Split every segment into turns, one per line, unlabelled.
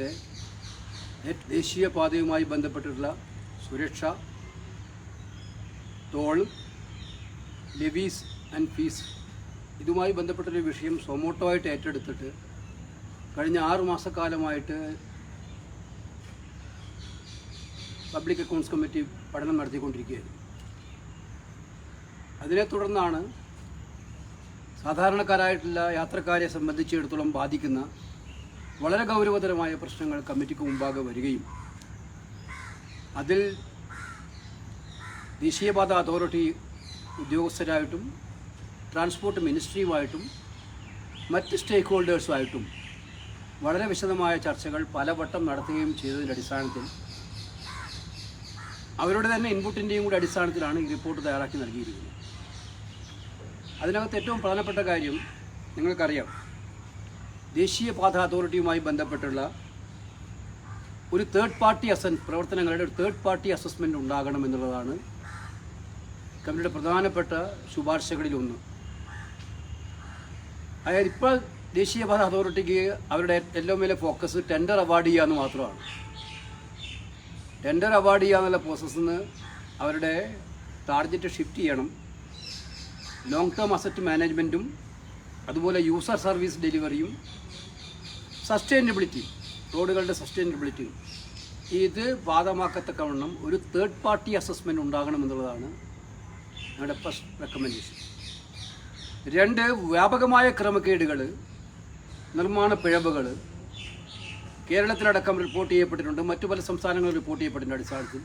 അതോറിറ്റിയുടെ ദേശീയപാതയുമായി ദേശീയ ബന്ധപ്പെട്ടിട്ടുള്ള സുരക്ഷ ടോൾ ലെവീസ് ആൻഡ് ഫീസ് ഇതുമായി ബന്ധപ്പെട്ടൊരു വിഷയം സൊമോട്ടോ ആയിട്ട് ഏറ്റെടുത്തിട്ട് കഴിഞ്ഞ ആറു മാസക്കാലമായിട്ട് പബ്ലിക് അക്കൗണ്ട്സ് കമ്മിറ്റി പഠനം നടത്തിക്കൊണ്ടിരിക്കുകയായിരുന്നു. അതിനെ തുടർന്നാണ് സാധാരണക്കാരായിട്ടുള്ള യാത്രക്കാരെ സംബന്ധിച്ചിടത്തോളം ബാധിക്കുന്ന വളരെ ഗൗരവതരമായ പ്രശ്നങ്ങൾ കമ്മിറ്റിക്ക് മുമ്പാകെ വരികയും അതിൽ ദേശീയപാത അതോറിറ്റി ഉദ്യോഗസ്ഥരായിട്ടും ട്രാൻസ്പോർട്ട് മിനിസ്ട്രിയുമായിട്ടും മറ്റ് സ്റ്റേക്ക് ഹോൾഡേഴ്സുമായിട്ടും വളരെ വിശദമായ ചർച്ചകൾ പലവട്ടം നടത്തുകയും ചെയ്തതിന്റെ അടിസ്ഥാനത്തിൽ അവരുടെ തന്നെ ഇൻപുട്ടിന്റെയും കൂടി അടിസ്ഥാനത്തിലാണ് ഈ റിപ്പോർട്ട് തയ്യാറാക്കി നൽകിയിരിക്കുന്നത്. അതിനകത്ത് ഏറ്റവും പ്രധാനപ്പെട്ട കാര്യം നിങ്ങൾക്കറിയാം. ദേശീയപാത അതോറിറ്റിയുമായി ബന്ധപ്പെട്ടുള്ള ഒരു തേർഡ് പാർട്ടി അസൻ പ്രവർത്തനങ്ങളുടെ ഒരു തേർഡ് പാർട്ടി അസസ്മെന്റ് ഉണ്ടാകണം എന്നുള്ളതാണ് കമ്പനിയുടെ പ്രധാനപ്പെട്ട ശുപാർശകളിലൊന്ന് അതായത് ഇപ്പോൾ ദേശീയപാത അതോറിറ്റിക്ക് അവരുടെ എല്ലാം വലിയ ഫോക്കസ് ടെൻഡർ അവാർഡ് ചെയ്യുക എന്ന് മാത്രമാണ്. ടെൻഡർ അവാർഡ് ചെയ്യുക എന്നുള്ള പ്രോസസ്സിൽ നിന്ന് അവരുടെ ടാർഗറ്റ് ഷിഫ്റ്റ് ചെയ്യണം. ലോങ് ടേം അസറ്റ് മാനേജ്മെന്റും അതുപോലെ യൂസർ സർവീസ് ഡെലിവറിയും സസ്റ്റൈനബിലിറ്റി റോഡുകളുടെ സസ്റ്റൈനബിലിറ്റിയും ഇത് ബാധമാക്കത്തക്കവണ്ണം ഒരു തേർഡ് പാർട്ടി അസസ്മെന്റ് ഉണ്ടാകണം എന്നുള്ളതാണ് ഞങ്ങളുടെ ഫസ്റ്റ് റെക്കമെൻഡേഷൻ രണ്ട് വ്യാപകമായ ക്രമക്കേടുകൾ നിർമ്മാണ പിഴവുകൾ കേരളത്തിലടക്കം റിപ്പോർട്ട് ചെയ്യപ്പെട്ടിട്ടുണ്ട്. മറ്റു പല സംസ്ഥാനങ്ങളും റിപ്പോർട്ട് ചെയ്യപ്പെട്ടിട്ടുണ്ട് അടിസ്ഥാനത്തിൽ.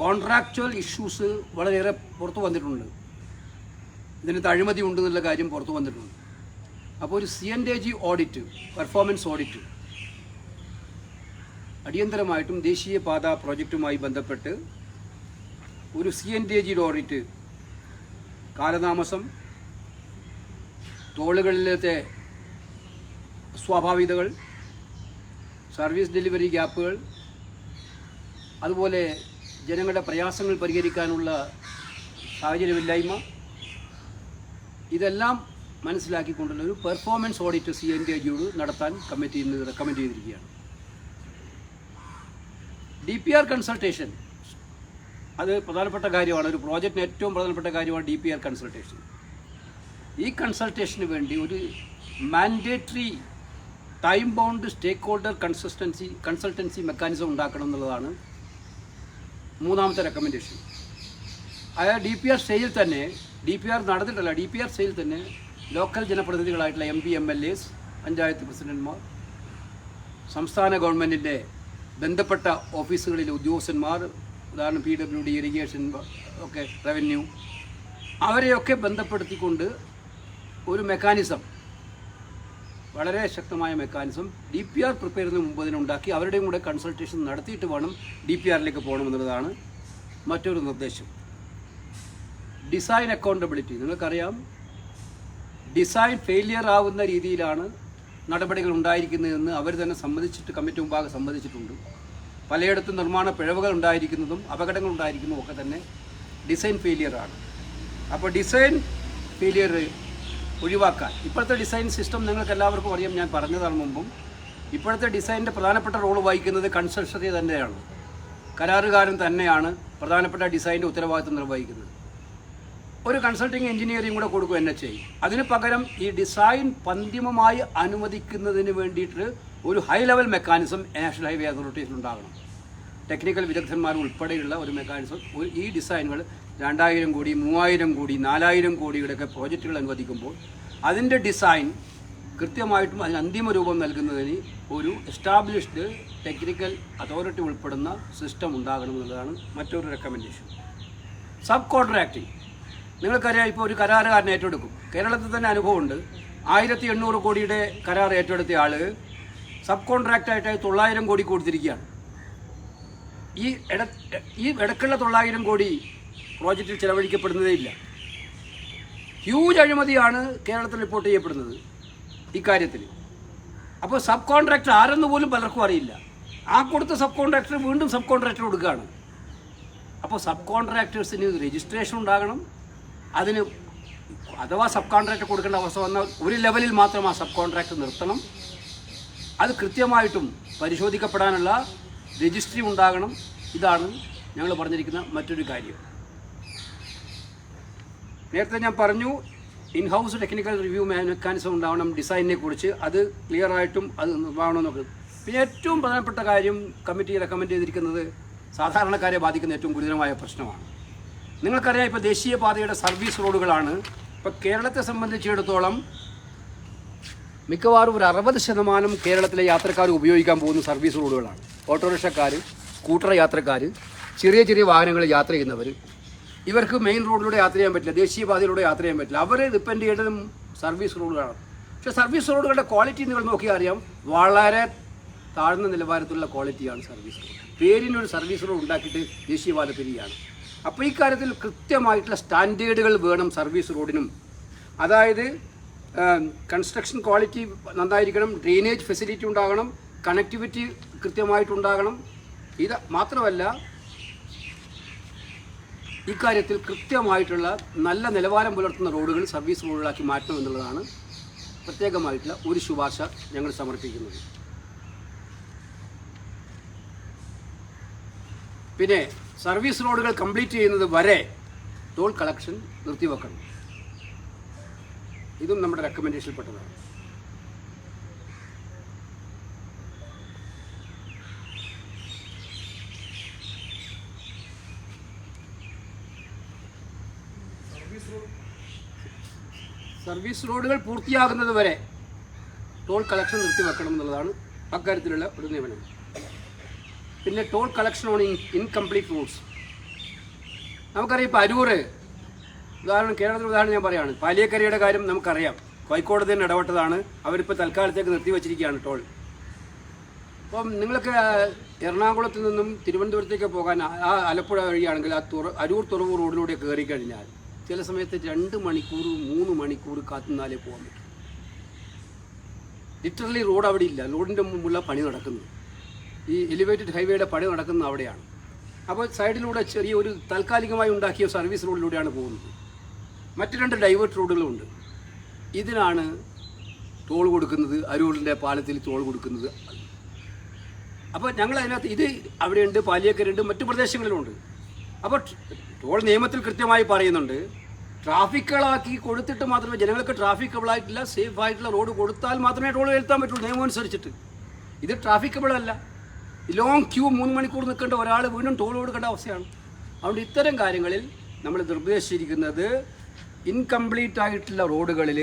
കോൺട്രാക്ച്വൽ ഇഷ്യൂസ് വളരെയേറെ പുറത്തു വന്നിട്ടുണ്ട്. ഇതിനകത്ത് അഴിമതി ഉണ്ടെന്നുള്ള കാര്യം പുറത്തു വന്നിട്ടുണ്ട്. അപ്പോൾ ഒരു C N D G audit performance audit അടിയന്തരമായിട്ടും ദേശീയ ദേശീയപാത പ്രോജക്റ്റുമായി ബന്ധപ്പെട്ട് ഒരു സി എൻ ഡി ജിയുടെ ഓഡിറ്റ് കാലതാമസം ടോളുകളിലത്തെ സ്വാഭാവികതകൾ സർവീസ് ഡെലിവറി ഗ്യാപ്പുകൾ അതുപോലെ ജനങ്ങളുടെ പ്രയാസങ്ങൾ പരിഹരിക്കാനുള്ള സാഹചര്യമില്ലായ്മ ഇതെല്ലാം മനസ്സിലാക്കിക്കൊണ്ടുള്ള ഒരു performance audit C N D ജിയോട് നടത്താൻ കമ്മിറ്റി ഇന്ന് റെക്കമെൻഡ് ചെയ്തിരിക്കുകയാണ്. ഡി പി ആർ കൺസൾട്ടേഷൻ അത് പ്രധാനപ്പെട്ട കാര്യമാണ്. ഒരു പ്രോജക്റ്റിന് ഏറ്റവും പ്രധാനപ്പെട്ട കാര്യമാണ് ഡി പി ആർ കൺസൾട്ടേഷൻ ഈ കൺസൾട്ടേഷന് വേണ്ടി ഒരു mandatory time bound stakeholder consistency consultancy mechanism ഉണ്ടാക്കണം എന്നുള്ളതാണ് മൂന്നാമത്തെ റെക്കമെൻഡേഷൻ അതായത് ഡി പി ആർ സ്റ്റേജിൽ തന്നെ ഡി പി ആർ നടന്നിട്ടല്ല ഡി പി ആർ സെയിൽ തന്നെ local ജനപ്രതിനിധികളായിട്ടുള്ള M P M L S panchayat പ്രസിഡന്റ്മാർ സംസ്ഥാന ഗവൺമെന്റിന്റെ ബന്ധപ്പെട്ട ഓഫീസുകളിലെ ഉദ്യോഗസ്ഥന്മാർ ഉദാഹരണം പി ഡബ്ല്യു ഡി ഇറിഗേഷൻ ഒക്കെ റവന്യൂ അവരെയൊക്കെ ബന്ധപ്പെടുത്തിക്കൊണ്ട് ഒരു മെക്കാനിസം വളരെ ശക്തമായ mechanism D P R prepare ചെയ്യുന്ന മുമ്പ് അതിനുണ്ടാക്കി അവരുടെയും കൂടെ കൺസൾട്ടേഷൻ നടത്തിയിട്ട് വേണം ഡി പി ആറിലേക്ക് പോകണമെന്നുള്ളതാണ് മറ്റൊരു നിർദ്ദേശം. ഡിസൈൻ അക്കൗണ്ടബിലിറ്റി നിങ്ങൾക്കറിയാം ഡിസൈൻ ഫെയിലിയർ ആവുന്ന രീതിയിലാണ് നടപടികൾ ഉണ്ടായിരിക്കുന്നതെന്ന് അവർ തന്നെ സമ്മതിച്ചിട്ട് കമ്മിറ്റി മുമ്പാകെ സമ്മതിച്ചിട്ടുണ്ട്. പലയിടത്തും നിർമ്മാണ പിഴവുകൾ ഉണ്ടായിരിക്കുന്നതും അപകടങ്ങൾ ഉണ്ടായിരിക്കുന്നതും ഒക്കെ തന്നെ ഡിസൈൻ ഫെയിലിയറാണ് അപ്പോൾ ഡിസൈൻ ഫെയിലിയർ ഒഴിവാക്കാൻ. ഇപ്പോഴത്തെ ഡിസൈൻ സിസ്റ്റം നിങ്ങൾക്ക് എല്ലാവർക്കും അറിയാം ഞാൻ പറഞ്ഞതാണ് മുമ്പും. ഇപ്പോഴത്തെ ഡിസൈനിന്റെ പ്രധാനപ്പെട്ട റോൾ വഹിക്കുന്നത് കൺസൾട്ടറി തന്നെയാണ്. കരാറുകാരൻ തന്നെയാണ് പ്രധാനപ്പെട്ട ഡിസൈന്റെ ഉത്തരവാദിത്വം നിർവഹിക്കുന്നത്. ഒരു കൺസൾട്ടിങ് എഞ്ചിനീയറിംഗ് കൂടെ കൊടുക്കുക എൻ ഐ. അതിന് പകരം ഈ ഡിസൈൻ പന്തിമമായി അനുവദിക്കുന്നതിന് വേണ്ടിയിട്ട് ഒരു high level mechanism national highway അതോറിറ്റിയിൽ ഉണ്ടാകണം. ടെക്നിക്കൽ വിദഗ്ധന്മാർ ഉൾപ്പെടെയുള്ള ഒരു മെക്കാനിസം ഈ ഡിസൈനുകൾ രണ്ടായിരം കോടി മൂവായിരം കോടി നാലായിരം കോടിയുടെയൊക്കെ പ്രോജക്റ്റുകൾ അനുവദിക്കുമ്പോൾ അതിന്റെ ഡിസൈൻ കൃത്യമായിട്ടും അതിന് അന്തിമ രൂപം നൽകുന്നതിന് ഒരു എസ്റ്റാബ്ലിഷ്ഡ് ടെക്നിക്കൽ അതോറിറ്റി ഉൾപ്പെടുന്ന സിസ്റ്റം ഉണ്ടാകണം എന്നുള്ളതാണ് മറ്റൊരു റെക്കമെൻഡേഷൻ സബ് കോൺട്രാക്റ്റിംഗ് നിങ്ങൾക്കറിയാം ഇപ്പോൾ ഒരു കരാറുകാരൻ ഏറ്റെടുക്കും. കേരളത്തിൽ തന്നെ അനുഭവമുണ്ട്. ആയിരത്തി എണ്ണൂറ് കോടിയുടെ കരാർ ഏറ്റെടുത്ത ആൾ സബ് കോൺട്രാക്റ്റായിട്ട് തൊള്ളായിരം കോടി കൊടുത്തിരിക്കുകയാണ്. ഈ ഇട ഈ ഇടക്കുള്ള തൊള്ളായിരം കോടി പ്രോജക്റ്റിൽ ചെലവഴിക്കപ്പെടുന്നതേ ഇല്ല. ഹ്യൂജ് അഴിമതിയാണ് കേരളത്തിൽ റിപ്പോർട്ട് ചെയ്യപ്പെടുന്നത് ഇക്കാര്യത്തിൽ അപ്പോൾ സബ് കോൺട്രാക്ടർ ആരെന്ന് പോലും പലർക്കും അറിയില്ല. ആ കൊടുത്ത സബ് കോൺട്രാക്ടർ വീണ്ടും സബ് കോൺട്രാക്ടർ കൊടുക്കുകയാണ്. അപ്പോൾ സബ് കോൺട്രാക്ടേഴ്സിന് രജിസ്ട്രേഷൻ ഉണ്ടാകണം. അതിന് അഥവാ സബ് കോൺട്രാക്ട് കൊടുക്കേണ്ട അവസ്ഥ വന്നാൽ ഒരു ലെവലിൽ മാത്രം ആ സബ് കോൺട്രാക്ട് നിർത്തണം. അത് കൃത്യമായിട്ടും പരിശോധിക്കപ്പെടാനുള്ള രജിസ്ട്രി ഉണ്ടാകണം. ഇതാണ് ഞങ്ങൾ പറഞ്ഞിരിക്കുന്ന മറ്റൊരു കാര്യം. നേരത്തെ ഞാൻ പറഞ്ഞു in house technical review mechanism ഉണ്ടാവണം ഡിസൈനിനെ കുറിച്ച്. അത് ക്ലിയർ ആയിട്ടും അത് ഉണ്ടാവണമെന്നൊക്കെ പിന്നെ ഏറ്റവും പ്രധാനപ്പെട്ട കാര്യം കമ്മിറ്റി റെക്കമെൻഡ് ചെയ്തിരിക്കുന്നത് സാധാരണക്കാരെ ബാധിക്കുന്ന ഏറ്റവും ഗുരുതരമായ പ്രശ്നമാണ്. നിങ്ങൾക്കറിയാം ഇപ്പോൾ ദേശീയപാതയുടെ സർവീസ് റോഡുകളാണ്. ഇപ്പോൾ കേരളത്തെ സംബന്ധിച്ചിടത്തോളം മിക്കവാറും ഒരു അറുപത് ശതമാനം കേരളത്തിലെ യാത്രക്കാർ ഉപയോഗിക്കാൻ പോകുന്ന സർവീസ് റോഡുകളാണ്. ഓട്ടോറിക്ഷക്കാർ സ്കൂട്ടർ യാത്രക്കാർ ചെറിയ ചെറിയ വാഹനങ്ങളിൽ യാത്ര ചെയ്യുന്നവർ ഇവർക്ക് മെയിൻ റോഡിലൂടെ യാത്ര ചെയ്യാൻ പറ്റില്ല ദേശീയപാതയിലൂടെ യാത്ര ചെയ്യാൻ പറ്റില്ല. അവർ ഡിപ്പെൻഡ് ചെയ്യേണ്ടതും സർവീസ് റോഡുകളാണ്. പക്ഷേ സർവീസ് റോഡുകളുടെ ക്വാളിറ്റി നിങ്ങൾ നോക്കിയാൽ അറിയാം വളരെ താഴ്ന്ന നിലവാരത്തിലുള്ള ക്വാളിറ്റിയാണ് സർവീസ് റോഡ്. പേരിനൊരു സർവീസ് റോഡ് ഉണ്ടാക്കിയിട്ട് ദേശീയപാത പിരിയാണ് അപ്പോൾ ഈ കാര്യത്തിൽ കൃത്യമായിട്ടുള്ള സ്റ്റാൻഡേർഡുകൾ വേണം സർവീസ് റോഡിനും. അതായത് കൺസ്ട്രക്ഷൻ ക്വാളിറ്റി നന്നായിരിക്കണം ഡ്രെയിനേജ് ഫെസിലിറ്റി ഉണ്ടാകണം കണക്ടിവിറ്റി കൃത്യമായിട്ടുണ്ടാകണം. ഇത് മാത്രമല്ല ഇക്കാര്യത്തിൽ കൃത്യമായിട്ടുള്ള നല്ല നിലവാരം പുലർത്തുന്ന റോഡുകൾ സർവീസ് റോഡുകളാക്കി മാറ്റണം എന്നുള്ളതാണ് പ്രത്യേകമായിട്ടുള്ള ഒരു ശുപാർശ ഞങ്ങൾ സമർപ്പിക്കുന്നത്. പിന്നെ സർവീസ് റോഡുകൾ കംപ്ലീറ്റ് ചെയ്യുന്നത് വരെ ടോൾ കളക്ഷൻ നിർത്തിവെക്കണം. ഇതും നമ്മുടെ റെക്കമെൻഡേഷനിൽപ്പെട്ടതാണ്. സർവീസ് റോഡുകൾ പൂർത്തിയാകുന്നത് വരെ ടോൾ കളക്ഷൻ നിർത്തിവെക്കണം എന്നുള്ളതാണ് അക്കാര്യത്തിലുള്ള ഒരു നിയമനം. പിന്നെ toll collection on in incomplete routes നമുക്കറിയാം ഇപ്പോൾ അരൂര് ഉദാഹരണം കേരളത്തിൽ ഉദാഹരണം ഞാൻ പറയുകയാണ് പാലിയക്കരയുടെ കാര്യം നമുക്കറിയാം. കോഴിക്കോട് തന്നെ ഇടപെട്ടതാണ്. അവരിപ്പോൾ തൽക്കാലത്തേക്ക് നിർത്തിവച്ചിരിക്കുകയാണ് ടോൾ അപ്പം നിങ്ങൾക്ക് എറണാകുളത്ത് നിന്നും തിരുവനന്തപുരത്തേക്ക് പോകാൻ ആ- ആലപ്പുഴ വഴിയാണെങ്കിൽ ആ തുറ അരൂർ തുറവൂർ റോഡിലൂടെ കയറി കഴിഞ്ഞാൽ ചില സമയത്ത് രണ്ട് മണിക്കൂർ മൂന്ന് മണിക്കൂർ കാത്തുനിന്നാലേ പോകാൻ പറ്റും. ലിറ്ററലി റോഡ് അവിടെ ഇല്ല. റോഡിന്റെ മുമ്പുള്ള പണി നടക്കുന്നു ഈ എലിവേറ്റഡ് ഹൈവേയുടെ പണി നടക്കുന്നത് അവിടെയാണ്. അപ്പോൾ സൈഡിലൂടെ ചെറിയൊരു താൽക്കാലികമായി ഉണ്ടാക്കിയ സർവീസ് റോഡിലൂടെയാണ് പോകുന്നത്. മറ്റു രണ്ട് ഡൈവേർട്ട് റോഡുകളുണ്ട് ഇതിനാണ് ടോൾ കൊടുക്കുന്നത് അരൂരിന്റെ പാലത്തിൽ ടോൾ കൊടുക്കുന്നത്. അപ്പോൾ ഞങ്ങൾ അതിനകത്ത് ഇത് അവിടെയുണ്ട് പാലിയക്കരുണ്ട് മറ്റു പ്രദേശങ്ങളിലുണ്ട്. അപ്പോൾ ടോൾ നിയമത്തിൽ കൃത്യമായി പറയുന്നുണ്ട് ട്രാഫിക്കുകളാക്കി കൊടുത്തിട്ട് മാത്രമേ ജനങ്ങൾക്ക് ട്രാഫിക്കബിൾ ആയിട്ടില്ല സേഫ് ആയിട്ടുള്ള റോഡ് കൊടുത്താൽ മാത്രമേ ടോൾ എഴുത്താൻ പറ്റുള്ളൂ നിയമം അനുസരിച്ചിട്ട്. ഇത് ട്രാഫിക്കബിൾ അല്ല. ലോങ് ക്യൂ മൂന്ന് മണിക്കൂർ നിൽക്കേണ്ട ഒരാൾ വീണ്ടും ടോൾ കൊടുക്കേണ്ട അവസ്ഥയാണ്. അതുകൊണ്ട് ഇത്തരം കാര്യങ്ങളിൽ നമ്മൾ നിർദ്ദേശിച്ചിരിക്കുന്നത് ഇൻകംപ്ലീറ്റ് ആയിട്ടുള്ള റോഡുകളിൽ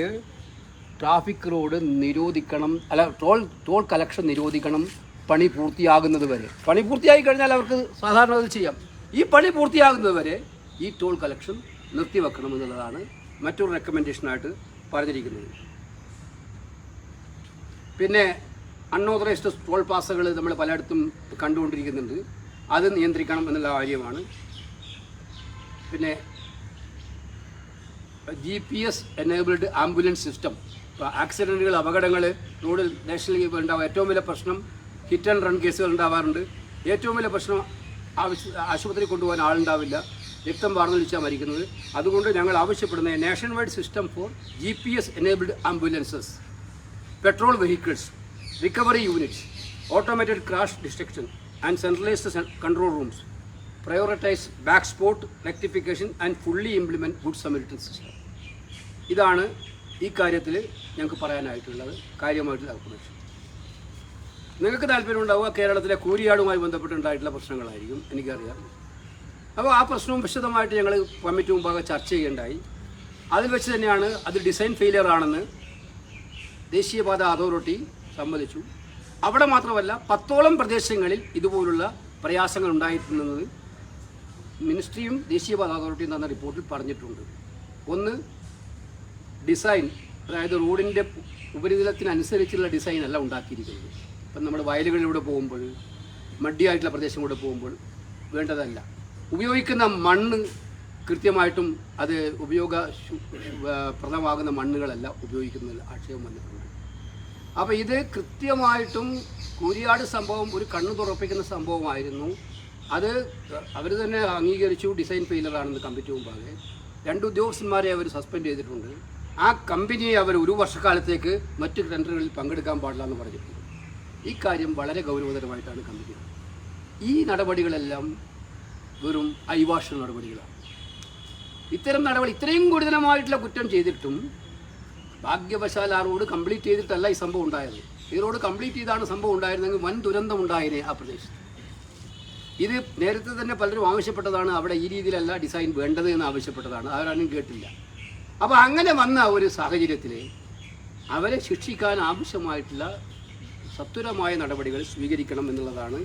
ട്രാഫിക് റോഡ് നിരോധിക്കണം അല്ല ടോൾ ടോൾ കളക്ഷൻ നിരോധിക്കണം പണി പൂർത്തിയാകുന്നത് വരെ. പണി പൂർത്തിയായി കഴിഞ്ഞാൽ അവർക്ക് സാധാരണ അത് ചെയ്യാം. ഈ പണി പൂർത്തിയാകുന്നത് വരെ ഈ ടോൾ കലക്ഷൻ നിർത്തിവെക്കണം എന്നുള്ളതാണ് മറ്റൊരു റെക്കമെൻഡേഷനായിട്ട് പറഞ്ഞിരിക്കുന്നത്. പിന്നെ അൺഓതറൈസ്ഡ് ടോൾ പാസുകൾ നമ്മൾ പലയിടത്തും കണ്ടുകൊണ്ടിരിക്കുന്നുണ്ട്. അത് നിയന്ത്രിക്കണം എന്നുള്ള കാര്യമാണ് പിന്നെ G P S enabled ambulance system ആക്സിഡന്റുകൾ അപകടങ്ങൾ റോഡിൽ നാഷണലി ഉണ്ടാവുക. ഏറ്റവും വലിയ പ്രശ്നം ഹിറ്റ് ആൻഡ് റൺ കേസുകൾ ഉണ്ടാവാറുണ്ട്. ഏറ്റവും വലിയ പ്രശ്നം ആവശ്യ ആശുപത്രി കൊണ്ടുപോകാൻ ആളുണ്ടാവില്ല. രക്തം വാർന്നൊലിച്ചാൽ മരിക്കുന്നത്. അതുകൊണ്ട് ഞങ്ങൾ ആവശ്യപ്പെടുന്ന nation wide system for G P S enabled ambulances patrol vehicles recovery units automated crash destruction and centralised control rooms prioritise black spot rectification and fully implement good Samaritan system ഇതാണ് ഈ കാര്യത്തിൽ ഞങ്ങൾക്ക് പറയാനായിട്ടുള്ളത് കാര്യമായിട്ടുള്ള അപ്രമേഷൻ നിങ്ങൾക്ക് താല്പര്യം ഉണ്ടാവുക കേരളത്തിലെ കൂരിയാടുമായി ബന്ധപ്പെട്ടുണ്ടായിട്ടുള്ള പ്രശ്നങ്ങളായിരിക്കും എനിക്കറിയാം. അപ്പോൾ ആ പ്രശ്നവും വിശദമായിട്ട് ഞങ്ങൾ കമ്മിറ്റി മുമ്പാകെ ചർച്ച ചെയ്യേണ്ടായി. അതിൽ വെച്ച് തന്നെയാണ് അത് ഡിസൈൻ ഫെയിലിയർ ആണെന്ന് ദേശീയപാത അതോറിറ്റി സമ്മതിച്ചു. അവിടെ മാത്രമല്ല പത്തോളം പ്രദേശങ്ങളിൽ ഇതുപോലുള്ള പ്രയാസങ്ങൾ ഉണ്ടായിട്ടുണ്ടെന്നത് മിനിസ്ട്രിയും ദേശീയ പാത അതോറിറ്റിയും തന്ന റിപ്പോർട്ടിൽ പറഞ്ഞിട്ടുണ്ട്. ഒന്ന് ഡിസൈൻ അതായത് റോഡിന്റെ ഉപരിതലത്തിനനുസരിച്ചുള്ള ഡിസൈൻ അല്ല ഉണ്ടാക്കിയിരിക്കുന്നത്. ഇപ്പം നമ്മൾ വയലുകളിലൂടെ പോകുമ്പോൾ മഡിയായിട്ടുള്ള പ്രദേശങ്ങളിലൂടെ പോകുമ്പോൾ വേണ്ടതല്ല. ഉപയോഗിക്കുന്ന മണ്ണ് കൃത്യമായിട്ടും അത് ഉപയോഗ പ്രദമാകുന്ന മണ്ണുകളല്ല ഉപയോഗിക്കുന്നതിൽ ആക്ഷേപം വന്നിട്ടുണ്ട്. അപ്പോൾ ഇത് കൃത്യമായിട്ടും കൂരിയാട് സംഭവം ഒരു കണ്ണു തുറപ്പിക്കുന്ന സംഭവമായിരുന്നു. അത് അവർ തന്നെ അംഗീകരിച്ചു ഡിസൈൻ ഫെയിലർ ആണെന്ന് കമ്മിറ്റി മുമ്പാകെ. രണ്ട് ഉദ്യോഗസ്ഥന്മാരെ അവർ സസ്പെൻഡ് ചെയ്തിട്ടുണ്ട്. ആ കമ്പനിയെ അവർ ഒരു വർഷക്കാലത്തേക്ക് മറ്റ് ടെൻഡറുകളിൽ പങ്കെടുക്കാൻ പാടില്ല എന്ന് പറഞ്ഞിട്ടുണ്ട്. ഈ കാര്യം വളരെ ഗൗരവതരമായിട്ടാണ് കമ്പനി ഈ നടപടികളെല്ലാം വെറും ഐവാഷ നടപടികളാണ്. ഇത്തരം നടപടി ഇത്രയും ഗുരുതരമായിട്ടുള്ള കുറ്റം ചെയ്തിട്ടും ഭാഗ്യവശാൽ ആ റോഡ് കംപ്ലീറ്റ് ചെയ്തിട്ടല്ല ഈ സംഭവം ഉണ്ടായത്. ഈ റോഡ് കംപ്ലീറ്റ് ചെയ്താണ് സംഭവം ഉണ്ടായിരുന്നെങ്കിൽ വൻ ദുരന്തം ഉണ്ടായേനെ ആ പ്രദേശത്ത്. ഇത് നേരത്തെ തന്നെ പലരും ആവശ്യപ്പെട്ടതാണ് അവിടെ ഈ രീതിയിലല്ല ഡിസൈൻ വേണ്ടത് എന്ന് ആവശ്യപ്പെട്ടതാണ്. അവരാരും കേട്ടില്ല. അപ്പോൾ അങ്ങനെ വന്ന ഒരു സാഹചര്യത്തിൽ അവരെ ശിക്ഷിക്കാൻ ആവശ്യമായിട്ടുള്ള സത്വരമായ നടപടികൾ സ്വീകരിക്കണം എന്നുള്ളതാണ്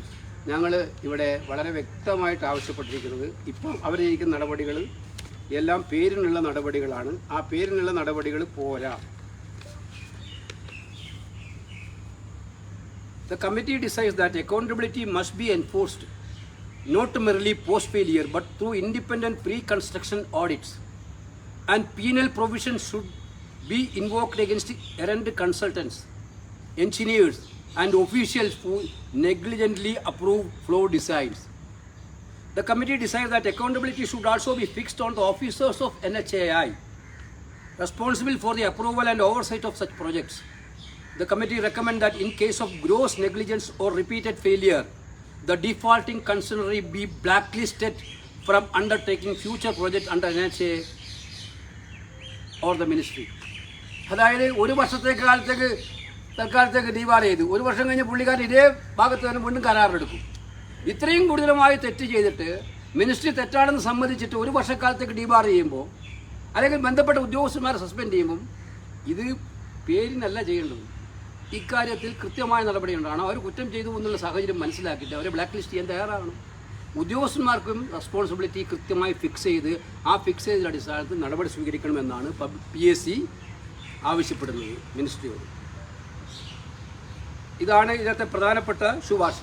ഞങ്ങൾ ഇവിടെ വളരെ വ്യക്തമായിട്ട് ആവശ്യപ്പെട്ടിരിക്കുന്നത്. ഇപ്പം അവരിരിക്കുന്ന നടപടികൾ എല്ലാം പേരിനുള്ള നടപടികളാണ്. ആ പേരിനുള്ള നടപടികൾ പോരാ. The committee decides that accountability must be enforced not merely post failure but through independent pre construction audits and penal provision should be invoked against errant consultants engineers and officials who negligently approve flawed designs The committee decided that accountability should also be fixed on the officers of NHAI responsible for the approval and oversight of such projects. The committee recommend that in case of gross negligence or repeated failure, the defaulting concessionary be blacklisted from undertaking future project under NHA or the ministry. അതായത് ഒരു വർഷത്തേക്ക് കാലത്തേക്ക് തൽക്കാലത്തേക്ക് ഡിവാർ ചെയ്തു ഒരു വർഷം കഴിഞ്ഞ് പുള്ളിക്കാരൻ ഇതേ ഭാഗത്ത് തന്നെ വീണ്ടും കരാറെടുക്കും ഇത്രയും കൂടുതലുമായി തെറ്റ് ചെയ്തിട്ട് മിനിസ്ട്രി തെറ്റാണെന്ന് സമ്മതിച്ചിട്ട് ഒരു വർഷക്കാലത്തേക്ക് ഡിബാർ ചെയ്യുമ്പോൾ അല്ലെങ്കിൽ ബന്ധപ്പെട്ട ഉദ്യോഗസ്ഥന്മാരെ സസ്പെൻഡ് ചെയ്യുമ്പം ഇത് പേരിനല്ല ചെയ്യേണ്ടത്. ഇക്കാര്യത്തിൽ കൃത്യമായ നടപടി ഉണ്ടാകണം. അവർ കുറ്റം ചെയ്തു എന്നുള്ള സാഹചര്യം മനസ്സിലാക്കിയിട്ട് അവരെ ബ്ലാക്ക് ലിസ്റ്റ് ചെയ്യാൻ തയ്യാറാകണം. ഉദ്യോഗസ്ഥന്മാർക്കും റെസ്പോൺസിബിലിറ്റി കൃത്യമായി ഫിക്സ് ചെയ്ത് ആ ഫിക്സ് ചെയ്ത അടിസ്ഥാനത്തിൽ നടപടി സ്വീകരിക്കണമെന്നാണ് പി എസ് സി ആവശ്യപ്പെടുന്നത് മിനിസ്ട്രിയോട്. ഇതാണ് ഇതിനകത്തെ പ്രധാനപ്പെട്ട ശുപാർശ.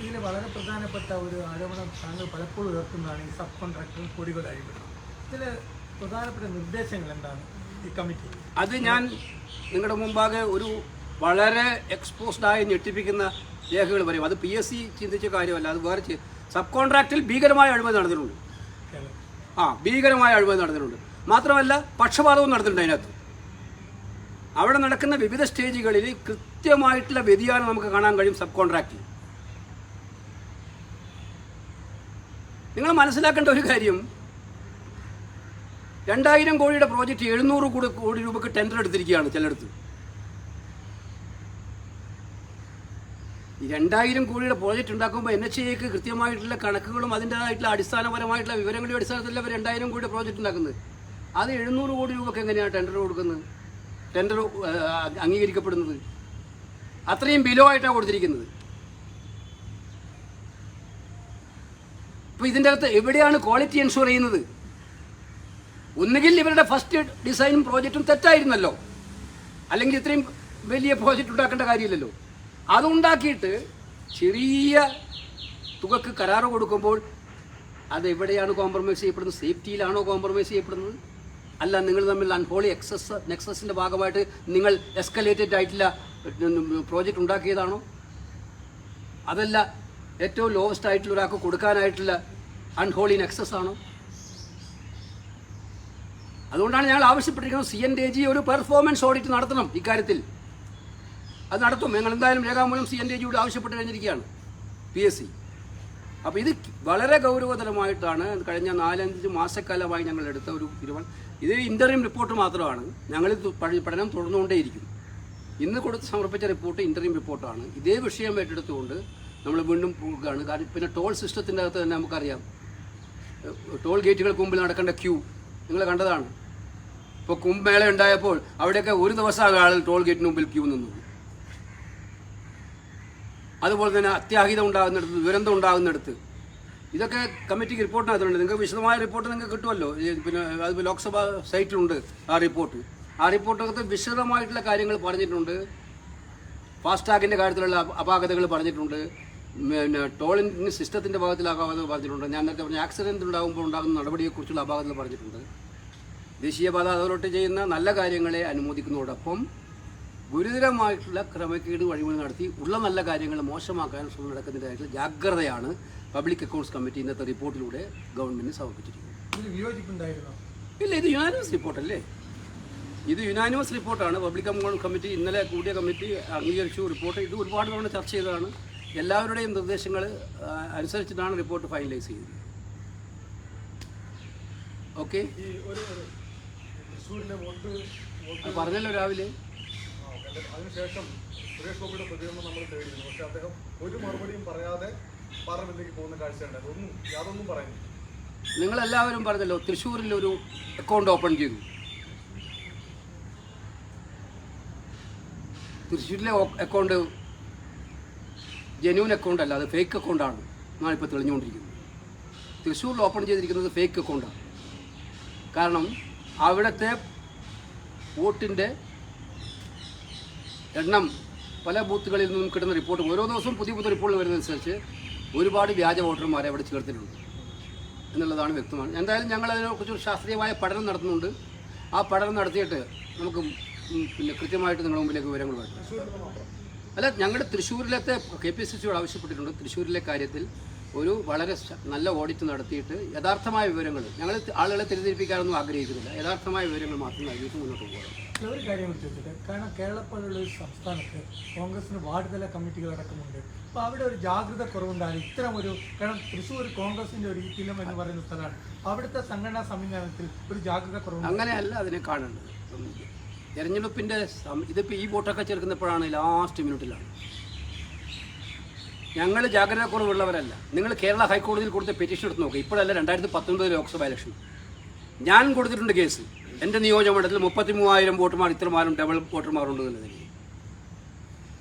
ഇതിൽ വളരെ പ്രധാനപ്പെട്ട ഒരു ആരോപണം താങ്കൾ പലപ്പോഴും ഉയർത്തുന്നതാണ് ഈ സബ് കോൺട്രാക്ടർ കൊടികൾ അഴിമതി. ഇതിൽ പ്രധാനപ്പെട്ട നിർദ്ദേശങ്ങൾ എന്താണ് ഈ കമ്മിറ്റി?
അത് ഞാൻ നിങ്ങളുടെ മുമ്പാകെ ഒരു വളരെ എക്സ്പോസ്ഡായി ഞെട്ടിപ്പിക്കുന്ന രേഖകൾ പറയും. അത് പി എസ് സി ചിന്തിച്ച കാര്യമല്ല. അത് വേറെ സബ് കോൺട്രാക്റ്റിൽ ഭീകരമായ അഴിമതി നടന്നിട്ടുണ്ട്. ആ ഭീകരമായ അഴിമതി നടന്നിട്ടുണ്ട്. മാത്രമല്ല പക്ഷപാതവും നടന്നിട്ടുണ്ട് അതിനകത്ത്. അവിടെ നടക്കുന്ന വിവിധ സ്റ്റേജുകളിൽ കൃത്യമായിട്ടുള്ള വ്യതിയാനം നമുക്ക് കാണാൻ കഴിയും സബ് കോൺട്രാക്റ്റിൽ നിങ്ങൾ മനസ്സിലാക്കേണ്ട ഒരു കാര്യം. രണ്ടായിരം കോടിയുടെ പ്രോജക്റ്റ് എഴുന്നൂറ് കോടി കോടി രൂപക്ക് ടെൻഡർ എടുത്തിരിക്കുകയാണ് ചിലയിടത്ത്. ഈ രണ്ടായിരം കോടിയുടെ പ്രോജക്റ്റ് ഉണ്ടാക്കുമ്പോൾ എൻ എച്ച് എക്ക് കൃത്യമായിട്ടുള്ള കണക്കുകളും അതിന്റെതായിട്ടുള്ള അടിസ്ഥാനപരമായിട്ടുള്ള വിവരങ്ങളുടെ അടിസ്ഥാനത്തിലല്ല അവർ രണ്ടായിരം കോടിയുടെ പ്രോജക്റ്റ് ഉണ്ടാക്കുന്നത്. അത് എഴുന്നൂറ് കോടി രൂപക്ക് എങ്ങനെയാണ് ടെൻഡർ കൊടുക്കുന്നത്? ടെൻഡർ അംഗീകരിക്കപ്പെടുന്നത്. അത്രയും ബിലോ ആയിട്ടാണ് കൊടുത്തിരിക്കുന്നത്. അപ്പോൾ ഇതിന്റെ അകത്ത് എവിടെയാണ് ക്വാളിറ്റി എൻഷുർ ചെയ്യുന്നത്? ഒന്നുകിൽ ഇവരുടെ ഫസ്റ്റ് ഡിസൈനും പ്രോജക്റ്റും തെറ്റായിരുന്നല്ലോ. അല്ലെങ്കിൽ ഇത്രയും വലിയ പ്രോജക്റ്റ് ഉണ്ടാക്കേണ്ട കാര്യമില്ലല്ലോ. അതുണ്ടാക്കിയിട്ട് ചെറിയ തുകക്ക് കരാറ് കൊടുക്കുമ്പോൾ അത് എവിടെയാണ് കോംപ്രമൈസ് ചെയ്യപ്പെടുന്നത്? സേഫ്റ്റിയിലാണോ കോംപ്രമൈസ് ചെയ്യപ്പെടുന്നത്? അല്ല നിങ്ങൾ തമ്മിൽ അൺഹോളി എക്സസ് നെക്സസിന്റെ ഭാഗമായിട്ട് നിങ്ങൾ എസ്കലേറ്റഡ് ആയിട്ടില്ല പ്രോജക്റ്റ് ഉണ്ടാക്കിയതാണോ? അതല്ല ഏറ്റവും ലോവസ്റ്റ് ആയിട്ടുള്ള ഒരാൾക്ക് കൊടുക്കാനായിട്ടുള്ള അൺഹോളി നെക്സസ് ആണോ? അതുകൊണ്ടാണ് ഞങ്ങൾ ആവശ്യപ്പെട്ടിരിക്കുന്നത് സി എൻ ഡി ജി ഒരു പെർഫോമൻസ് ഓഡിറ്റ് നടത്തണം ഇക്കാര്യത്തിൽ. അത് നടത്തും. ഞങ്ങൾ എന്തായാലും രേഖാമൂലം സി എൻ ഡി ജിയോട് ആവശ്യപ്പെട്ട് കഴിഞ്ഞിരിക്കുകയാണ്. പി എസ് സി അപ്പോൾ ഇത് വളരെ ഗൗരവതരമായിട്ടാണ് കഴിഞ്ഞ നാലഞ്ച് മാസക്കാലമായി ഞങ്ങൾ എടുത്ത ഒരു തീരുമാനം. ഇത് ഇന്റർവ്യൂ റിപ്പോർട്ട് മാത്രമാണ്. ഞങ്ങൾ പഠനം തുടർന്നുകൊണ്ടേയിരിക്കും. ഇന്ന് കൊടുത്ത് സമർപ്പിച്ച റിപ്പോർട്ട് ഇന്റർവ്യൂ റിപ്പോർട്ടാണ് ഇതേ വിഷയം ഏറ്റെടുത്തുകൊണ്ട് നമ്മൾ വീണ്ടും പോകുകയാണ് കാരണം പിന്നെ ടോൾ സിസ്റ്റത്തിന്റെ അകത്ത് തന്നെ നമുക്കറിയാം. ടോൾ ഗേറ്റുകൾക്ക് മുമ്പിൽ നടക്കേണ്ട ക്യൂ. നിങ്ങൾ കണ്ടതാണ്. ഇപ്പോൾ കുംഭമേള ഉണ്ടായപ്പോൾ അവിടെയൊക്കെ ഒരു ദിവസം ആളുകൾ ടോൾ ഗേറ്റിന് മുമ്പിൽ ക്യൂ നിന്നു. അതുപോലെ തന്നെ അത്യാഹിതം ഉണ്ടാകുന്നിടത്ത് ദുരന്തം ഉണ്ടാകുന്നിടത്ത്. ഇതൊക്കെ കമ്മിറ്റിക്ക് റിപ്പോർട്ടിനകത്തുണ്ട് നിങ്ങൾക്ക് വിശദമായ റിപ്പോർട്ട് നിങ്ങൾക്ക് കിട്ടുമല്ലോ? പിന്നെ അത് ലോക്സഭ സൈറ്റിലുണ്ട് ആ റിപ്പോർട്ട്. ആ റിപ്പോർട്ടിനകത്ത് വിശദമായിട്ടുള്ള കാര്യങ്ങൾ പറഞ്ഞിട്ടുണ്ട്. ഫാസ്ടാഗിന്റെ കാര്യത്തിലുള്ള അപ- അപാകതകൾ പറഞ്ഞിട്ടുണ്ട്. പിന്നെ ടോളിംഗ് സിസ്റ്റത്തിന്റെ ഭാഗത്തിൽ അപാകതകൾ പറഞ്ഞിട്ടുണ്ട്. ഞാൻ നേരത്തെ പറഞ്ഞ ആക്സിഡന്റ് ഉണ്ടാകുമ്പോൾ ഉണ്ടാകുന്ന നടപടിയെക്കുറിച്ചുള്ള അപാകതകൾ പറഞ്ഞിട്ടുണ്ട്. ദേശീയപാത അതോറിറ്റി ചെയ്യുന്ന നല്ല കാര്യങ്ങളെ അനുമോദിക്കുന്നതോടൊപ്പം ഗുരുതരമായിട്ടുള്ള ക്രമക്കേട് വഴിമുറി നടത്തി ഉള്ള നല്ല കാര്യങ്ങൾ മോശമാക്കാൻ ശ്രമം നടക്കുന്നതിനായിട്ടുള്ള ജാഗ്രതയാണ് പബ്ലിക് അക്കൗണ്ട്സ് കമ്മിറ്റി ഇന്നത്തെ റിപ്പോർട്ടിലൂടെ ഗവൺമെന്റ് സമർപ്പിച്ചിരിക്കുന്നത്. ഇല്ല ഇത് യുനാനിമസ് റിപ്പോർട്ടല്ലേ ഇത് യുനാനിമസ് റിപ്പോർട്ടാണ് പബ്ലിക് അക്കൗണ്ട് കമ്മിറ്റി ഇന്നലെ കൂടിയ കമ്മിറ്റി അംഗീകരിച്ചു റിപ്പോർട്ട്. ഇത് ഒരുപാട് തവണ ചർച്ച ചെയ്തതാണ്. എല്ലാവരുടെയും നിർദ്ദേശങ്ങൾ അനുസരിച്ചിട്ടാണ് റിപ്പോർട്ട് ഫൈനലൈസ് ചെയ്തത് ഓക്കെ പറഞ്ഞല്ലോ രാവിലെ.
അതിനുശേഷം സുരേഷ് ഗോപിയുടെ പ്രതികരണം നമ്മൾ തേടിയിരുന്നു. പക്ഷെ അദ്ദേഹം ഒരു മറുപടിയും പറയാതെ പാർലമെന്റിലേക്ക് പോകുന്ന കാഴ്ചയുണ്ട്. അതൊന്നും യാതൊന്നും പറയുന്നില്ല.
നിങ്ങളെല്ലാവരും പറഞ്ഞല്ലോ തൃശ്ശൂരിൽ ഒരു അക്കൗണ്ട് ഓപ്പൺ ചെയ്തു. തൃശ്ശൂരിലെ അക്കൗണ്ട് ജെന്യൂൻ അക്കൗണ്ട് അല്ല അത് ഫേക്ക് അക്കൗണ്ടാണ് എന്നാണിപ്പോൾ തെളിഞ്ഞുകൊണ്ടിരിക്കുന്നത്. തൃശ്ശൂരിൽ ഓപ്പൺ ചെയ്തിരിക്കുന്നത് ഫേക്ക് അക്കൗണ്ടാണ് കാരണം അവിടുത്തെ വോട്ടിന്റെ എണ്ണം പല ബൂത്തുകളിൽ നിന്നും കിട്ടുന്ന റിപ്പോർട്ട് ഓരോ ദിവസവും പുതിയ പുതിയ റിപ്പോർട്ട് വരുന്നതനുസരിച്ച് ഒരുപാട് വ്യാജ വോട്ടർമാരെ അവിടെ ചേർത്തിട്ടുണ്ട്. എന്നുള്ളതാണ് വ്യക്തമാണ്. എന്തായാലും ഞങ്ങൾ അതിനെക്കുറിച്ച് ശാസ്ത്രീയമായ പഠനം നടത്തുന്നുണ്ട്. ആ പഠനം നടത്തിയിട്ട് നമുക്ക് പിന്നെ കൃത്യമായിട്ട് നിങ്ങളുടെ മുമ്പിലേക്ക് വിവരങ്ങൾ വരും അല്ല ഞങ്ങളുടെ തൃശ്ശൂരിലത്തെ കെ പി സി സിയോട് ആവശ്യപ്പെട്ടിട്ടുണ്ട്. തൃശ്ശൂരിലെ കാര്യത്തിൽ ഒരു വളരെ നല്ല ഓഡിറ്റ് നടത്തിയിട്ട് യഥാർത്ഥമായ വിവരങ്ങൾ ഞങ്ങൾ ആളുകളെ തെറ്റിദ്ധരിപ്പിക്കാനൊന്നും ആഗ്രഹിക്കുന്നില്ല. യഥാർത്ഥമായ വിവരങ്ങൾ മാത്രം നൽകിയിട്ട് മുന്നോട്ട് പോകണം
ഒരു കാര്യം ചോദിച്ചിട്ട്? കാരണം കേരള പോലുള്ള ഒരു സംസ്ഥാനത്ത് കോൺഗ്രസിന് വാർഡ് തല കമ്മിറ്റികൾ അടക്കമുണ്ട്. അപ്പോൾ അവിടെ ഒരു ജാഗ്രത കുറവുണ്ടായി ഇത്തരം ഒരു കാരണം തൃശ്ശൂർ കോൺഗ്രസിന്റെ ഒരു ഈറ്റിലം എന്ന് പറയുന്ന സ്ഥലമാണ്. അവിടുത്തെ സംഘടനാ സംവിധാനത്തിൽ ഒരു ജാഗ്രത കുറവുണ്ട്.
അങ്ങനെയല്ല അതിനെ കാണേണ്ടത്. തെരഞ്ഞെടുപ്പിന്റെ ഇതിപ്പോൾ ഈ വോട്ടൊക്കെ ചേർക്കുന്നപ്പോഴാണ് ലാസ്റ്റ് മിനിറ്റിലാണ് ഞങ്ങൾ ജാഗ്രത ജാഗ്രതക്കുറവുള്ളവരല്ല. നിങ്ങൾ കേരള ഹൈക്കോടതിയിൽ കൊടുത്ത പെറ്റീഷൻ എടുത്ത് നോക്കുക ഇപ്പോഴല്ല രണ്ടായിരത്തി പത്തൊൻപത് ലോക്സഭ ഇലക്ഷൻ ഞാൻ കൊടുത്തിട്ടുണ്ട് കേസ്. എന്റെ നിയോജകമണ്ഡലത്തിൽ മുപ്പത്തി മൂവായിരം വോട്ടുമാർ ഇത്രമാരും ഡബിൾ വോട്ടർമാരുണ്ട് എന്നുള്ളതിൽ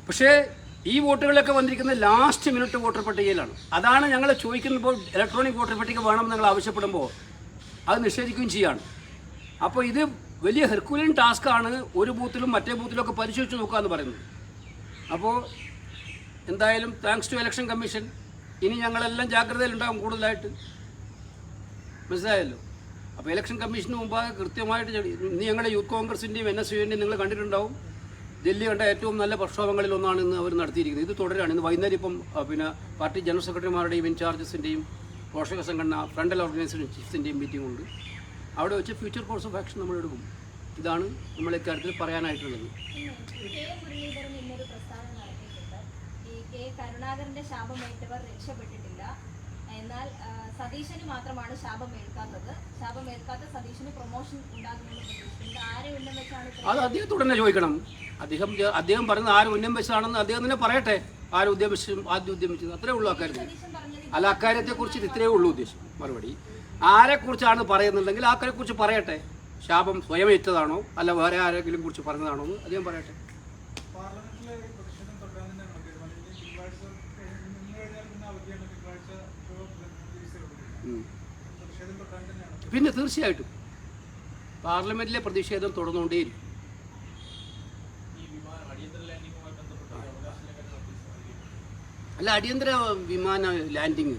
പക്ഷേ ഈ വോട്ടുകളൊക്കെ വന്നിരിക്കുന്ന ലാസ്റ്റ് മിനിറ്റ് വോട്ടർ പട്ടികയിലാണ്. അതാണ് ഞങ്ങൾ ചോദിക്കുമ്പോൾ ഇലക്ട്രോണിക് വോട്ടർ പട്ടിക വേണമെന്ന് ഞങ്ങൾ ആവശ്യപ്പെടുമ്പോൾ അത് നിഷേധിക്കുകയും ചെയ്യാണ്. അപ്പോൾ ഇത് വലിയ ഹെർക്കുലിയൻ ടാസ്ക്കാണ് ഒരു ബൂത്തിലും മറ്റേ ബൂത്തിലും ഒക്കെ പരിശോധിച്ച് നോക്കുക എന്ന് പറയുന്നത്. അപ്പോൾ എന്തായാലും താങ്ക്സ് ടു ഇലക്ഷൻ കമ്മീഷൻ ഇനി ഞങ്ങളെല്ലാം ജാഗ്രതയിലുണ്ടാകും കൂടുതലായിട്ട്. മനസ്സിലായല്ലോ? അപ്പോൾ ഇലക്ഷൻ കമ്മീഷന് മുമ്പാകെ കൃത്യമായിട്ട് ഇന്ന് ഞങ്ങളുടെ യൂത്ത് കോൺഗ്രസിന്റെയും എൻ എസ് യുവിന്റെയും നിങ്ങൾ കണ്ടിട്ടുണ്ടാവും. ഡൽഹി കണ്ട ഏറ്റവും നല്ല പ്രക്ഷോഭങ്ങളിൽ ഒന്നാണ് ഇന്ന് അവർ നടത്തിയിരിക്കുന്നത്. ഇത് തുടരാണ്. ഇന്ന് വൈകുന്നേരം ഇപ്പം പിന്നെ പാർട്ടി ജനറൽ സെക്രട്ടറിമാരുടെയും ഇൻചാർജസിന്റെയും പോഷക സംഘടന ഫ്രണ്ടൽ ഓർഗനൈസേഷൻ ചീഫ്സിന്റെയും മീറ്റിംഗ് ഉണ്ട്. അവിടെ വെച്ച് ഫ്യൂച്ചർ കോഴ്സ് ഓഫ് ആക്ഷൻ നമ്മൾ എടുക്കും. ഇതാണ് നമ്മൾ ഇക്കാര്യത്തിൽ പറയാനായിട്ടുള്ളത്.
കരുണാകരന്റെ ശാപമേറ്റവർ രക്ഷപ്പെട്ടിട്ടില്ല. എന്നാൽ സതീശന് മാത്രമാണ് ശാപം ശാപമേൽക്കാത്ത സതീശന് പ്രൊമോഷൻ ഉണ്ടാകുമെന്ന്
അത് അദ്ദേഹത്തോട് തന്നെ ചോദിക്കണം. അദ്ദേഹം അദ്ദേഹം പറയുന്നത് ആര് ഉന്നം വെച്ചാണെന്ന് അദ്ദേഹം തന്നെ പറയട്ടെ. ആര് ഉദ്യമിച്ചു ആദ്യം ഉദ്യമിച്ചത്. അത്രേ ഉള്ളൂ അക്കാര്യത്തിൽ
അല്ല അക്കാര്യത്തെ
അല്ല അക്കാര്യത്തെക്കുറിച്ച് ഇത്രയേ ഉള്ളൂ ഉദ്ദേശം. മറുപടി. ആരെക്കുറിച്ചാണ് പറയുന്നുണ്ടെങ്കിൽ ആക്കരെ കുറിച്ച് പറയട്ടെ. ശാപം സ്വയം ഏറ്റതാണോ? അല്ല വേറെ ആരെങ്കിലും കുറിച്ച് പറഞ്ഞതാണോ എന്ന് അദ്ദേഹം പറയട്ടെ.
പിന്നെ
തീർച്ചയായിട്ടും പാർലമെന്റിലെ പ്രതിഷേധം തുടർന്നുകൊണ്ടേയിരിക്കും. അല്ല അടിയന്തര വിമാന ലാൻഡിംഗ്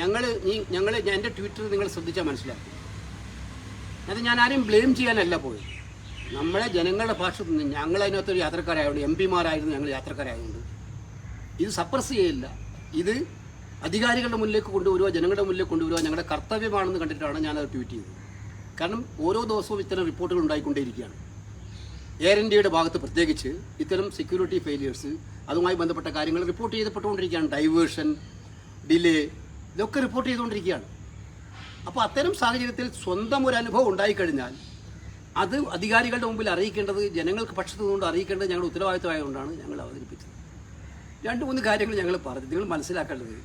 ഞങ്ങൾ നീ ഞങ്ങൾ എന്റെ ട്വിറ്റർ നിങ്ങൾ ശ്രദ്ധിച്ചാൽ മനസ്സിലാക്കും അത് ഞാൻ ആരെയും ബ്ലെയിം ചെയ്യാനല്ല പോയി നമ്മളെ ജനങ്ങളുടെ ഭാഷ ഞങ്ങൾ അതിനകത്തൊരു യാത്രക്കാരായതുകൊണ്ട് എം പിമാരായിരുന്നു ഞങ്ങൾ യാത്രക്കാരായതുകൊണ്ട് ഇത് സപ്രസ് ചെയ്യില്ല ഇത് അധികാരികളുടെ മുന്നിലേക്ക് കൊണ്ടുവരിക ജനങ്ങളുടെ മുന്നിലേക്ക് കൊണ്ടുവരിക ഞങ്ങളുടെ കർത്തവ്യമാണെന്ന് കണ്ടിട്ടാണ് ഞാനത് ട്വീറ്റ് ചെയ്തത്. കാരണം ഓരോ ദിവസവും ഇത്തരം റിപ്പോർട്ടുകൾ ഉണ്ടായിക്കൊണ്ടേയിരിക്കുകയാണ്. എയർ ഇന്ത്യയുടെ ഭാഗത്ത് പ്രത്യേകിച്ച് ഇത്തരം സെക്യൂരിറ്റി ഫെയിലിയേഴ്സ് അതുമായി ബന്ധപ്പെട്ട കാര്യങ്ങൾ റിപ്പോർട്ട് ചെയ്യപ്പെട്ടുകൊണ്ടിരിക്കുകയാണ് ഡൈവേർഷൻ ഡിലേ ഇതൊക്കെ റിപ്പോർട്ട് ചെയ്തുകൊണ്ടിരിക്കുകയാണ്. അപ്പോൾ അത്തരം സാഹചര്യത്തിൽ സ്വന്തം ഒരു അനുഭവം ഉണ്ടായിക്കഴിഞ്ഞാൽ അത് അധികാരികളുടെ മുമ്പിൽ അറിയിക്കേണ്ടത് ജനങ്ങൾക്ക് പക്ഷത്തു നിന്നുകൊണ്ട് അറിയിക്കേണ്ടത് ഞങ്ങളുടെ ഉത്തരവാദിത്തമായതുകൊണ്ടാണ് ഞങ്ങൾ അവതരിപ്പിച്ചത്. രണ്ട് മൂന്ന് കാര്യങ്ങൾ ഞങ്ങൾ പറഞ്ഞു. നിങ്ങൾ മനസ്സിലാക്കേണ്ടത്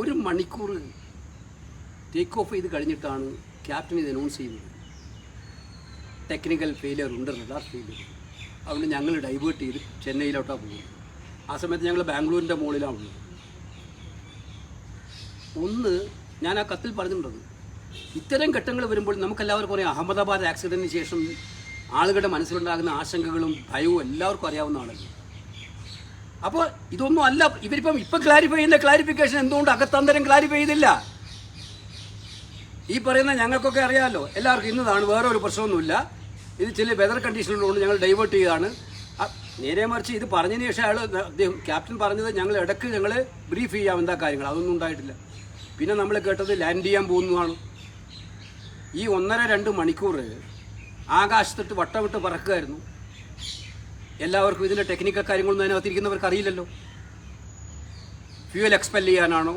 ഒരു മണിക്കൂർ ടേക്ക് ഓഫ് ചെയ്ത് കഴിഞ്ഞിട്ടാണ് ക്യാപ്റ്റൻ ഇത് അനൗൺസ് ചെയ്യുന്നത്. ടെക്നിക്കൽ ഫെയിലിയർ ഉണ്ട് റഡാർ ഫെയിലിയർ അതുകൊണ്ട് ഞങ്ങൾ ഡൈവേർട്ട് ചെയ്ത് ചെന്നൈയിലോട്ടാണ് പോകുന്നത്. ആ സമയത്ത് ഞങ്ങൾ ബാംഗ്ലൂരിന്റെ മുകളിലാണ് ഉള്ളത്. ഒന്ന് ഞാൻ ആ കത്തിൽ പറഞ്ഞിട്ടുണ്ട് ഇത്തരം ഘട്ടങ്ങൾ വരുമ്പോൾ നമുക്കെല്ലാവർക്കും അറിയാം അഹമ്മദാബാദ് ആക്സിഡന്റിന് ശേഷം ആളുകളുടെ മനസ്സിലുണ്ടാകുന്ന ആശങ്കകളും ഭയവും എല്ലാവർക്കും അറിയാവുന്നതാണല്ലോ അപ്പോൾ ഇതൊന്നും അല്ല ഇവരിപ്പം ഇപ്പം ക്ലാരിഫൈ ചെയ്യുന്ന ക്ലാരിഫിക്കേഷൻ എന്തുകൊണ്ട് അകത്തന്തരം ക്ലാരിഫൈ ചെയ്തില്ല? ഈ പറയുന്ന ഞങ്ങൾക്കൊക്കെ അറിയാമല്ലോ എല്ലാവർക്കും ഇന്നതാണ് വേറെ ഒരു പ്രശ്നമൊന്നുമില്ല. ഇത് ചില വെതർ കണ്ടീഷനുള്ളതുകൊണ്ട് ഞങ്ങൾ ഡൈവേർട്ട് ചെയ്താണ് നേരെ മറിച്ച് ഇത് പറഞ്ഞതിന് ശേഷം അയാൾ അദ്ദേഹം ക്യാപ്റ്റൻ പറഞ്ഞത് ഞങ്ങൾ ഇടയ്ക്ക് ഞങ്ങൾ ബ്രീഫ് ചെയ്യാം എന്താ കാര്യങ്ങൾ അതൊന്നും ഉണ്ടായിട്ടില്ല. പിന്നെ നമ്മൾ കേട്ടത് ലാൻഡ് ചെയ്യാൻ പോകുന്നതാണ്. ഈ ഒന്നര രണ്ട് മണിക്കൂർ ആകാശത്തിട്ട് വട്ടമിട്ട് പറക്കുമായിരുന്നു എല്ലാവർക്കും ഇതിന്റെ ടെക്നിക്കൽ കാര്യങ്ങളൊന്നും അതിനകത്തിരിക്കുന്നവർക്ക് അറിയില്ലല്ലോ. ഫ്യൂവൽ എക്സ്പെൽ ചെയ്യാനാണോ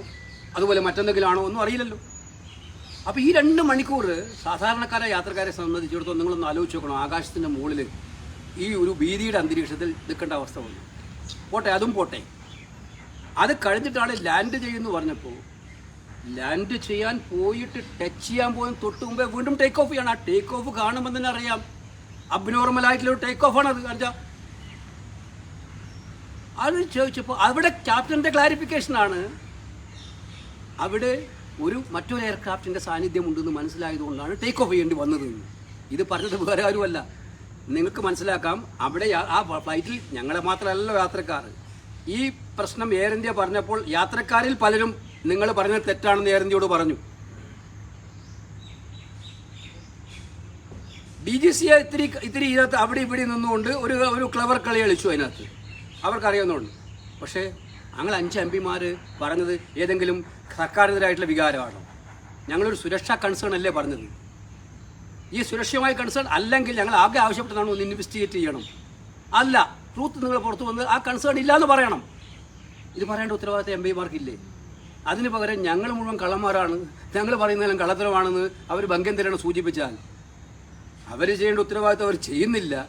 അതുപോലെ മറ്റെന്തെങ്കിലും ആണോ ഒന്നും അറിയില്ലല്ലോ. അപ്പോൾ ഈ രണ്ട് മണിക്കൂർ സാധാരണക്കാരെ യാത്രക്കാരെ സംബന്ധിച്ചിടത്തോളം നിങ്ങളൊന്ന് ആലോചിച്ച് നോക്കണം. ആകാശത്തിന്റെ മുകളിൽ ഈ ഒരു ഭീതിയുടെ അന്തരീക്ഷത്തിൽ നിൽക്കേണ്ട അവസ്ഥ വന്നു. പോട്ടെ അതും പോട്ടെ. അത് കഴിഞ്ഞിട്ടാണ് ലാൻഡ് ചെയ്യുമെന്ന് പറഞ്ഞപ്പോൾ ലാൻഡ് ചെയ്യാൻ പോയിട്ട് ടച്ച് ചെയ്യാൻ പോയി തൊട്ട് മുമ്പേ വീണ്ടും ടേക്ക് ഓഫ് ചെയ്യണം. ആ ടേക്ക് ഓഫ് കാണുമ്പോൾ തന്നെ അറിയാം. അബ്നോർമൽ ആയിട്ടുള്ള ടേക്ക് ഓഫ് ആണ് അത് കാണിച്ചാൽ അത് ചോദിച്ചപ്പോൾ അവിടെ ക്യാപ്റ്റന്റെ ക്ലാരിഫിക്കേഷനാണ് അവിടെ ഒരു മറ്റൊരു എയർക്രാഫ്റ്റിന്റെ സാന്നിധ്യം ഉണ്ടെന്ന് മനസ്സിലായതുകൊണ്ടാണ് ടേക്ക് ഓഫ് ചെയ്യേണ്ടി വന്നത്. ഇത് പറഞ്ഞത് വേറെ ആരുമല്ല. നിങ്ങൾക്ക് മനസ്സിലാക്കാം. അവിടെ ആ ഫ്ലൈറ്റിൽ ഞങ്ങളെ മാത്രമല്ലല്ലോ യാത്രക്കാർ. ഈ പ്രശ്നം എയർ ഇന്ത്യ പറഞ്ഞപ്പോൾ യാത്രക്കാരിൽ പലരും നിങ്ങൾ പറഞ്ഞത് തെറ്റാണെന്ന് എയർ പറഞ്ഞു. ഡി ജി സി ഇത്തിരി ഇത്തിരി ഇതിനകത്ത് അവിടെ ഇവിടെ നിന്നുകൊണ്ട് ഒരു ഒരു ക്ലവർ കളി കളിച്ചു അതിനകത്ത്. അവർക്കറിയാവുന്നതുകൊണ്ട് പക്ഷേ ഞങ്ങൾ അഞ്ച് എം പിമാർ പറഞ്ഞത് ഏതെങ്കിലും സർക്കാരിനെതിരായിട്ടുള്ള വികാരമാണോ? ഞങ്ങളൊരു സുരക്ഷാ കൺസേൺ അല്ലേ പറഞ്ഞത്? ഈ സുരക്ഷയുമായി കൺസേൺ അല്ലെങ്കിൽ ഞങ്ങൾ ആകെ ആവശ്യപ്പെട്ടതാണ് ഒന്ന് ഇൻവെസ്റ്റിഗേറ്റ് ചെയ്യണം. അല്ല ട്രൂത്ത് നിങ്ങൾ പുറത്തു വന്ന് ആ കൺസേൺ ഇല്ല എന്ന് പറയണം. ഇത് പറയേണ്ട ഉത്തരവാദിത്തം എം പിമാർക്കില്ലേ അതിന് പകരം ഞങ്ങൾ മുഴുവൻ കള്ളന്മാരാണ്. ഞങ്ങൾ പറയുന്നതെല്ലാം കള്ളത്തരമാണെന്ന് അവർ തരണം സൂചിപ്പിച്ചാൽ. അവർ ചെയ്യേണ്ട ഉത്തരവാദിത്വം അവർ ചെയ്യുന്നില്ല.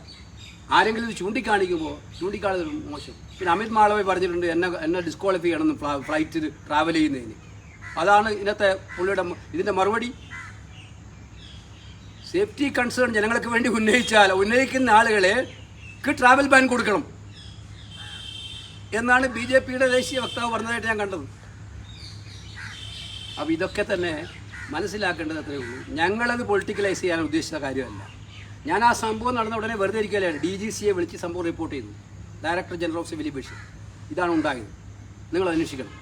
ആരെങ്കിലും ഇത് ചൂണ്ടിക്കാണിക്കുമ്പോൾ ചൂണ്ടിക്കാണിതൊരു മോശം. പിന്നെ അമിത് മാളവി പറഞ്ഞിട്ടുണ്ട് എന്നെ എന്നെ ഡിസ്ക്വാളിഫൈ ചെയ്യണമെന്ന് ഫ്ലാ- ഫ്ലൈറ്റിൽ ട്രാവൽ ചെയ്യുന്നതിന്. അതാണ് ഇന്നത്തെ പുള്ളിയുടെ ഇതിന്റെ മറുപടി. സേഫ്റ്റി കൺസേൺ ജനങ്ങൾക്ക് വേണ്ടി ഉന്നയിച്ചാൽ ഉന്നയിക്കുന്ന ആളുകളെ ട്രാവൽ ബാൻ കൊടുക്കണം. എന്നാണ് ബി ജെ പിയുടെ ദേശീയ വക്താവ് പറഞ്ഞതായിട്ട് ഞാൻ കണ്ടത്. അപ്പോൾ ഇതൊക്കെ തന്നെ മനസ്സിലാക്കേണ്ടത് അത്രയേ ഉള്ളൂ. ഞങ്ങളത് പൊളിറ്റിക്കലൈസ് ചെയ്യാൻ ഉദ്ദേശിച്ച കാര്യമല്ല. ഞാൻ ആ സംഭവം നടന്ന ഉടനെ വെറുതെ ഇരിക്കുകയാണ് ഡി ജി സിയെ വിളിച്ച് സംഭവം റിപ്പോർട്ട് ചെയ്തു. Director general of civil division ഇതാണ് ഉണ്ടായത്. നിങ്ങൾ അന്വേഷിക്കണം.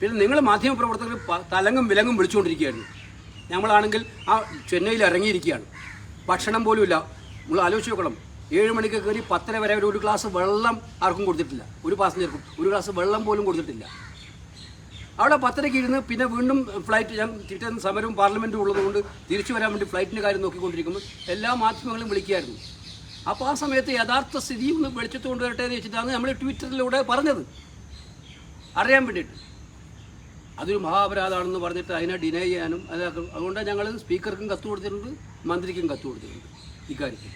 പിന്നെ നിങ്ങൾ മാധ്യമപ്രവർത്തകർ തലങ്ങും വിലങ്ങും വിളിച്ചുകൊണ്ടിരിക്കുകയായിരുന്നു ഞങ്ങളാണെങ്കിൽ ആ ചെന്നൈയിൽ ഇറങ്ങിയിരിക്കുകയാണ്. ഭക്ഷണം പോലുമില്ല നമ്മൾ ആലോചിച്ച് നോക്കണം. ഏഴ് മണിക്ക് കയറി പത്തര വരെ ഒരു ഗ്ലാസ് വെള്ളം ആർക്കും കൊടുത്തിട്ടില്ല. ഒരു പാസഞ്ചർക്കും ഒരു ഗ്ലാസ് വെള്ളം പോലും കൊടുത്തിട്ടില്ല. അവിടെ പത്തരയ്ക്ക് ഇരുന്ന് പിന്നെ വീണ്ടും ഫ്ലൈറ്റ് ഞാൻ തിരിച്ചു സമരവും പാർലമെന്റും ഉള്ളതുകൊണ്ട് തിരിച്ചു വരാൻ വേണ്ടി ഫ്ലൈറ്റിന്റെ കാര്യം നോക്കിക്കൊണ്ടിരിക്കുമ്പോൾ എല്ലാ മാധ്യമങ്ങളും വിളിക്കുകയായിരുന്നു. അപ്പോൾ ആ സമയത്ത് യഥാർത്ഥ സ്ഥിതി ഒന്ന് വെളിച്ചത്ത് കൊണ്ടുവരട്ടെ എന്ന് വെച്ചിട്ടാണ് നമ്മൾ ട്വിറ്ററിലൂടെ പറഞ്ഞത്. അറിയാൻ വേണ്ടിയിട്ട്. അതൊരു മഹാപരാധമാണെന്ന് പറഞ്ഞിട്ട് അതിനെ ഡിനൈ ചെയ്യാനും അതൊക്കെ അതുകൊണ്ട് ഞങ്ങൾ സ്പീക്കർക്കും കത്ത് കൊടുത്തിട്ടുണ്ട് മന്ത്രിക്കും കത്ത് കൊടുത്തിട്ടുണ്ട്. ഇക്കാര്യത്തിൽ.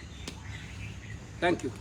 Thank you